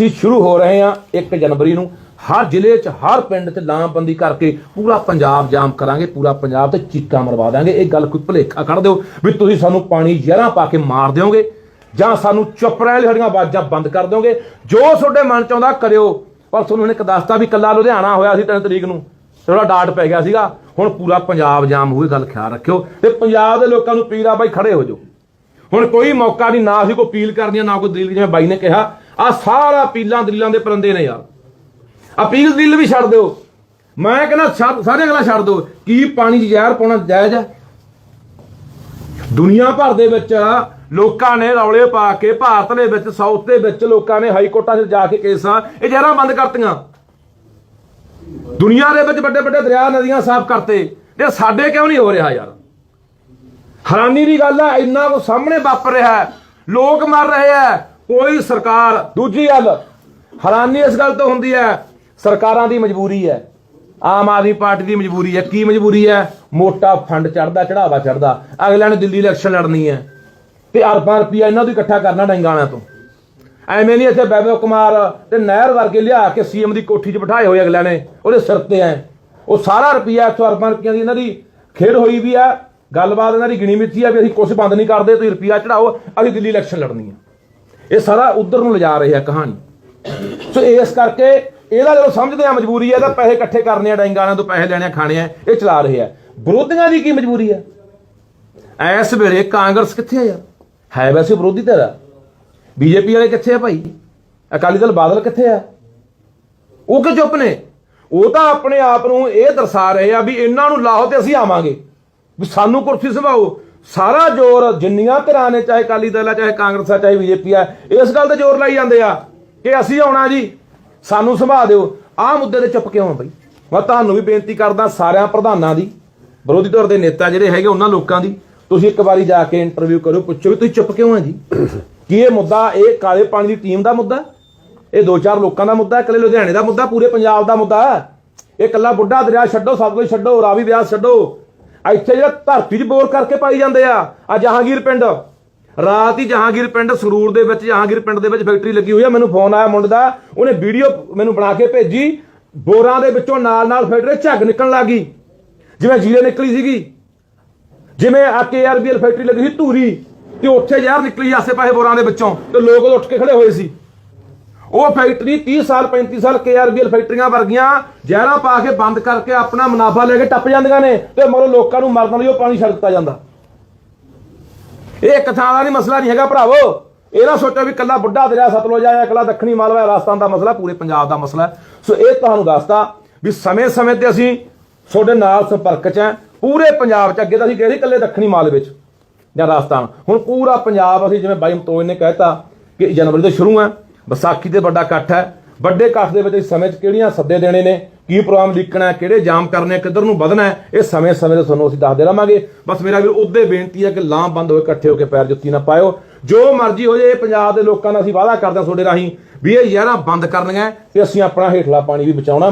ਅਸੀਂ ਸ਼ੁਰੂ ਹੋ ਰਹੇ ਹਾਂ 1 ਜਨਵਰੀ ਨੂੰ। ਹਰ ਜ਼ਿਲ੍ਹੇ 'ਚ ਹਰ ਪਿੰਡ 'ਚ ਲਾਮਬੰਦੀ ਕਰਕੇ ਪੂਰਾ ਪੰਜਾਬ ਜਾਮ ਕਰਾਂਗੇ ਪੂਰਾ ਪੰਜਾਬ ਤੇ ਚੀਕਾਂ ਮਰਵਾ ਦਾਂਗੇ ਇਹ ਗੱਲ ਕੋਈ ਭੁਲੇਖਾ ਕੱਢ ਦਿਓ ਵੀ ਤੁਸੀਂ ਸਾਨੂੰ ਪਾਣੀ ਜ਼ਹਿਰਾਂ ਪਾ ਕੇ ਮਾਰ ਦਿਓਗੇ ਜਾਂ ਸਾਨੂੰ ਚੁੱਪ ਰਹਿਣ ਲਈ ਸਾਡੀਆਂ ਆਵਾਜ਼ਾਂ ਬੰਦ ਕਰ ਦਿਓਗੇ। ਜੋ ਤੁਹਾਡੇ ਮਨ 'ਚ ਆਉਂਦਾ ਕਰਿਓ। ਪਰ ਤੁਹਾਨੂੰ ਇਹਨੇ ਇੱਕ ਦੱਸਤਾ ਵੀ ਕੱਲਾ ਲੁਧਿਆਣਾ ਹੋਇਆ ਸੀ 3 ਤਰੀਕ ਨੂੰ। ਥੋੜਾ ਡਾਟ ਪੈ ਗਿਆ ਸੀਗਾ। ਹੁਣ ਪੂਰਾ ਪੰਜਾਬ ਜਾਮ ਹੋਈ ਗੱਲ ਖਿਆਲ ਰੱਖਿਓ। ਤੇ ਪੰਜਾਬ ਦੇ ਲੋਕਾਂ ਨੂੰ ਪੀਰਾ ਬਾਈ ਖੜੇ ਹੋ ਜਾਓ। ਹੁਣ ਕੋਈ ਮੌਕਾ ਨਹੀਂ ਨਾ ਅਸੀਂ ਕੋਈ ਅਪੀਲ ਕਰਨੀ ਆ, ਨਾ ਕੋਈ ਦਲੀਲ ਜਿਵੇਂ ਬਾਈ ਨੇ ਕਿਹਾ। ਆ ਸਾਰਾ ਅਪੀਲਾਂ ਦਲੀਲਾਂ ਦੇ ਪਰੰਦੇ ਨੇ ਯਾਰ। ਅਪੀਲ ਦਿਲ ਵੀ ਛੱਡ ਦਿਓ। ਮੈਂ ਕਹਿੰਦਾ ਛੱਡ- ਸਾਰੇ ਗੱਲਾਂ ਛੱਡ ਦਿਓ। ਕੀ ਪਾਣੀ 'ਚ ਜ਼ਹਿਰ ਪਾਉਣਾ ਜਾਇਜ਼ ਹੈ? ਦੁਨੀਆ ਭਰ ਦੇ ਵਿੱਚ ਲੋਕਾਂ ਨੇ ਰੌਲੇ ਪਾ ਕੇ ਭਾਰਤ ਦੇ ਵਿੱਚ, ਸਾਊਥ ਦੇ ਵਿੱਚ ਲੋਕਾਂ ਨੇ ਹਾਈ ਕੋਰਟਾਂ 'ਚ ਜਾ ਕੇ ਕੇਸਾਂ, ਇਹ ਜ਼ਹਿਰਾਂ ਬੰਦ ਕਰਤੀਆਂ। ਦੁਨੀਆ ਦੇ ਵਿੱਚ ਵੱਡੇ ਵੱਡੇ ਦਰਿਆ ਨਦੀਆਂ ਸਾਫ਼ ਕਰਤੇ। ਤੇ ਸਾਡੇ ਕਿਉਂ ਨਹੀਂ ਹੋ ਰਿਹਾ ਯਾਰ? ਹੈਰਾਨੀ ਦੀ ਗੱਲ ਹੈ, ਇੰਨਾ ਕੋ ਸਾਹਮਣੇ ਵਾਪਰ ਰਿਹਾ ਲੋਕ ਮਰ ਰਹੇ ਹੈ। ਕੋਈ ਸਰਕਾਰ, ਦੂਜੀ ਗੱਲ, ਹੈਰਾਨੀ ਇਸ ਗੱਲ ਤੋਂ ਹੁੰਦੀ ਹੈ, ਸਰਕਾਰਾਂ ਦੀ ਮਜਬੂਰੀ ਹੈ, ਆਮ ਆਦਮੀ ਪਾਰਟੀ ਦੀ ਮਜਬੂਰੀ ਹੈ। ਕੀ ਮਜਬੂਰੀ ਹੈ? ਮੋਟਾ ਫੰਡ ਚੜਦਾ ਚੜਾਵਾ ਚੜਦਾ ਅਗਲਿਆਂ ਨੇ ਦਿੱਲੀ ਇਲੈਕਸ਼ਨ ਲੜਨੀ ਹੈ। ਤੇ ਅਰਬਾਂ ਰੁਪਈਆ ਇਹਨਾਂ ਤੋਂ ਇਕੱਠਾ ਕਰਨਾ ਡੰਗਾਣਾ ਤੋਂ। ਐਵੇਂ ਨਹੀਂ ਇੱਥੇ ਬੈਬੋ ਕੁਮਾਰ ਤੇ ਨਹਿਰ ਵਰਗੇ ਲਿਆ ਕੇ ਸੀਐਮ ਦੀ ਕੋਠੀ 'ਚ ਬਿਠਾਏ ਹੋਏ ਅਗਲਿਆਂ ਨੇ, ਉਹਦੇ ਸਿਰ ਤੇ ਐ। ਉਹ ਸਾਰਾ ਰੁਪਈਆ 100 ਅਰਬਾਂ ਰੁਪਈਆ ਦੀ ਇਹਨਾਂ ਦੀ ਖੇਡ ਹੋਈ ਵੀ ਆ ਗੱਲਬਾਤ ਇਹਨਾਂ ਦੀ ਗਿਣੀ ਮਿੱਥੀ ਆ ਵੀ ਅਸੀਂ ਕੁਝ ਬੰਦ ਨਹੀਂ ਕਰਦੇ, ਤੁਸੀਂ ਰੁਪਈਆ ਚੜਾਓ ਅਸੀਂ ਦਿੱਲੀ ਇਲੈਕਸ਼ਨ ਲੜਨੀ ਆ ਇਹ ਸਾਰਾ ਉਧਰ ਨੂੰ ਲਿਜਾ ਰਹੇ ਆ ਕਹਾਣੀ। ਸੋ ਇਸ ਕਰਕੇ ਇਹਦਾ ਜਦੋਂ ਸਮਝਦੇ ਆ ਮਜਬੂਰੀ ਹੈ, ਤਾਂ ਪੈਸੇ ਇਕੱਠੇ ਕਰਨੇ ਆ ਡੈਂਗਾਣਾ ਤੋਂ ਪੈਸੇ ਲੈਣੇ ਆ, ਖਾਣੇ ਆ, ਇਹ ਚਲਾ ਰਹੇ ਆ। ਵਿਰੋਧੀਆਂ ਦੀ ਕੀ ਮਜਬੂਰੀ ਹੈ? ਐਸ ਵੇਲੇ ਕਾਂਗਰਸ ਕਿੱਥੇ ਆ ਯਾਰ? ਹੈ ਵੈਸੇ ਵਿਰੋਧੀ ਧਿਰ ਬੀਜੇਪੀ ਵਾਲੇ ਕਿੱਥੇ ਆ ਭਾਈ? ਅਕਾਲੀ ਦਲ ਬਾਦਲ ਕਿੱਥੇ ਆ? ਉਹ ਕਿ ਚੁੱਪ ਨੇ? ਉਹ ਤਾਂ ਆਪਣੇ ਆਪ ਨੂੰ ਇਹ ਦਰਸਾ ਰਹੇ ਆ ਵੀ ਇਹਨਾਂ ਨੂੰ ਲਾਹੋ ਤੇ ਅਸੀਂ ਆਵਾਂਗੇ। ਵੀ ਸਾਨੂੰ ਕੁਰਸੀ ਸੰਭਾਓ ਸਾਰਾ ਜ਼ੋਰ ਜਿੰਨੀਆਂ ਧਿਰਾਂ ਨੇ, ਚਾਹੇ ਅਕਾਲੀ ਦਲ ਆ, ਚਾਹੇ ਕਾਂਗਰਸ ਆ, ਚਾਹੇ ਬੀਜੇਪੀ ਆ, ਇਸ ਗੱਲ ਤੇ ਜ਼ੋਰ ਲਾਈ ਜਾਂਦੇ ਆ ਕਿ ਅਸੀਂ ਆਉਣਾ ਜੀ। ਸਾਨੂੰ ਸੰਭਾ ਦਿਓ। ਆਹ ਮੁੱਦੇ ਤੇ ਚੁੱਪ ਕਿਉਂ ਆ ਬਈ? ਮੈਂ ਤੁਹਾਨੂੰ ਵੀ ਬੇਨਤੀ ਕਰਦਾ ਸਾਰਿਆਂ ਪ੍ਰਧਾਨਾਂ ਦੀ, ਵਿਰੋਧੀ ਧਿਰ ਦੇ ਨੇਤਾ ਜਿਹੜੇ ਹੈਗੇ ਉਹਨਾਂ ਲੋਕਾਂ ਦੀ, ਤੁਸੀਂ ਇੱਕ ਵਾਰੀ ਜਾ ਕੇ ਇੰਟਰਵਿਊ ਕਰੋ ਪੁੱਛੋ ਵੀ ਤੁਸੀਂ ਚੁੱਪ ਕਿਉਂ ਆ ਜੀ? ਕੀ ਇਹ ਮੁੱਦਾ, ਇਹ ਕਾਲੇ ਪਾਣੀ ਦੀ ਟੀਮ ਦਾ ਮੁੱਦਾ? ਇਹ ਦੋ ਚਾਰ ਲੋਕਾਂ ਦਾ ਮੁੱਦਾ, ਇਕੱਲੇ ਲੁਧਿਆਣੇ ਦਾ ਮੁੱਦਾ, ਪੂਰੇ ਪੰਜਾਬ ਦਾ ਮੁੱਦਾ? ਹੈ ਇਹ ਇਕੱਲਾ ਬੁੱਢਾ ਦਰਿਆ ਛੱਡੋ, ਸਭ ਕੁਝ ਛੱਡੋ, ਰਾਵੀ ਵਿਆਸ ਛੱਡੋ। ਇੱਥੇ ਜਿਹੜਾ ਧਰਤੀ 'ਚ ਬੋਰ ਕਰਕੇ ਪਾਈ ਜਾਂਦੇ ਆ ਆ ਜਹਾਂਗੀਰ ਪਿੰਡ। ਰਾਤ ਹੀ ਜਹਾਂਗੀਰ ਪਿੰਡ ਸਰੂਰ ਦੇ ਵਿੱਚ, ਜਹਾਂਗੀਰ ਪਿੰਡ ਦੇ ਵਿੱਚ ਫੈਕਟਰੀ ਲੱਗੀ ਹੋਈ ਆ। ਮੈਨੂੰ ਫੋਨ ਆਇਆ ਮੁੰਡੇ ਦਾ, ਉਹਨੇ ਵੀਡੀਓ ਮੈਨੂੰ ਬਣਾ ਕੇ ਭੇਜੀ। ਬੋਰਾਂ ਦੇ ਵਿੱਚੋਂ ਨਾਲ ਨਾਲ ਫੈਕਟਰੀ ਝੱਗ ਨਿਕਲਣ ਲੱਗੀ ਜਿਵੇਂ ਜੀਰੇ ਨਿਕਲੀ ਸੀਗੀ। ਜਿਵੇਂ ਆ ਕੇਆਰਬੀਐਲ ਫੈਕਟਰੀ ਲੱਗੀ ਸੀ ਧੂਰੀ, ਤੇ ਉੱਥੇ ਜ਼ਹਿਰ ਨਿਕਲੀ ਆਸੇ ਪਾਸੇ ਬੋਰਾਂ ਦੇ ਵਿੱਚੋਂ, ਤੇ ਲੋਕ ਉਦੋਂ ਉੱਠ ਕੇ ਖੜੇ ਹੋਏ ਸੀ। ਉਹ ਫੈਕਟਰੀ 30 ਸਾਲ 35 ਸਾਲ ਕੇਆਰਬੀਐਲ ਫੈਕਟਰੀਆਂ ਵਰਗੀਆਂ ਜ਼ਹਿਰਾਂ ਪਾ ਕੇ ਬੰਦ ਕਰਕੇ ਆਪਣਾ ਮੁਨਾਫਾ ਲੈ ਕੇ ਟੱਪ ਜਾਂਦੀਆਂ ਨੇ ਤੇ ਮਰੋ ਲੋਕਾਂ ਨੂੰ ਮਰਨ ਲਈ ਉਹ ਪਾਣੀ ਛੱਡ ਦਿੱਤਾ ਜਾਂਦਾ। ਇਹ ਇੱਕ ਥਾਂ ਦਾ ਨਹੀਂ, ਮਸਲਾ ਨਹੀਂ ਹੈਗਾ ਭਰਾਵੋ। ਇਹ ਨਾ ਸੋਚੋ ਵੀ ਕੱਲਾ ਬੁੱਢਾ ਦਰਿਆ ਸਤਲੁਜ ਆ ਜਾਂ ਕੱਲਾ ਦੱਖਣੀ ਮਾਲਵਾ ਰਾਜਸਥਾਨ ਦਾ ਮਸਲਾ, ਪੂਰੇ ਪੰਜਾਬ ਦਾ ਮਸਲਾ ਸੋ ਇਹ ਤੁਹਾਨੂੰ ਦੱਸਦਾ ਵੀ ਸਮੇਂ-ਸਮੇਂ ਤੇ ਅਸੀਂ ਤੁਹਾਡੇ ਨਾਲ ਸੰਪਰਕ 'ਚ ਹੈ। ਪੂਰੇ ਪੰਜਾਬ 'ਚ, ਅੱਗੇ ਤਾਂ ਅਸੀਂ ਗਏ ਸੀ ਕੱਲੇ ਦੱਖਣੀ ਮਾਲਵੇ 'ਚ ਜਾਂ ਰਾਜਸਥਾਨ। ਹੁਣ ਪੂਰਾ ਪੰਜਾਬ ਅਸੀਂ ਜਿਵੇਂ ਬਾਈ ਮਤੋਜ ਨੇ ਕਹਿਤਾ ਕਿ ਜਨਵਰੀ ਤੋਂ ਸ਼ੁਰੂ ਹੈ। ਵਿਸਾਖੀ ਤੇ ਵੱਡਾ ਇਕੱਠ ਹੈ। ਵੱਡੇ ਇਕੱਠ ਦੇ ਵਿੱਚ ਇਸ ਸਮੇਂ 'ਚ ਕਿਹੜੀਆਂ ਸੱਦੇ ਦੇਣੇ ਨੇ? ਕੀ ਪ੍ਰੋਗਰਾਮ ਲਿਖਣਾ ਕਿਹੜੇ ਜਾਮ ਕਰਨੇ ਕਿੱਧਰ ਨੂੰ ਵਧਣਾ ਇਹ ਸਮੇਂ ਸਮੇਂ ਤੇ ਤੁਹਾਨੂੰ ਅਸੀਂ ਦੱਸਦੇ ਰਵਾਂਗੇ ਬਸ ਮੇਰਾ ਵੀਰ ਉਹਦੇ ਬੇਨਤੀ ਹੈ ਕਿ ਲਾਂਭ ਬੰਦ ਹੋਏ, ਇਕੱਠੇ ਹੋ ਕੇ ਪੈਰ ਜੁੱਤੀ ਨਾ ਪਾਇਓ। ਜੋ ਮਰਜ਼ੀ ਹੋ ਜਾਏ ਪੰਜਾਬ ਦੇ ਲੋਕਾਂ ਨਾਲ ਅਸੀਂ ਵਾਅਦਾ ਕਰਦੇ ਹਾਂ ਤੁਹਾਡੇ ਰਾਹੀਂ ਵੀ ਇਹ ਯਾਰਾਂ ਬੰਦ ਕਰਨੀਆਂ ਤੇ ਅਸੀਂ ਆਪਣਾ ਹੇਠਲਾ ਪਾਣੀ ਵੀ ਬਚਾਉਣਾ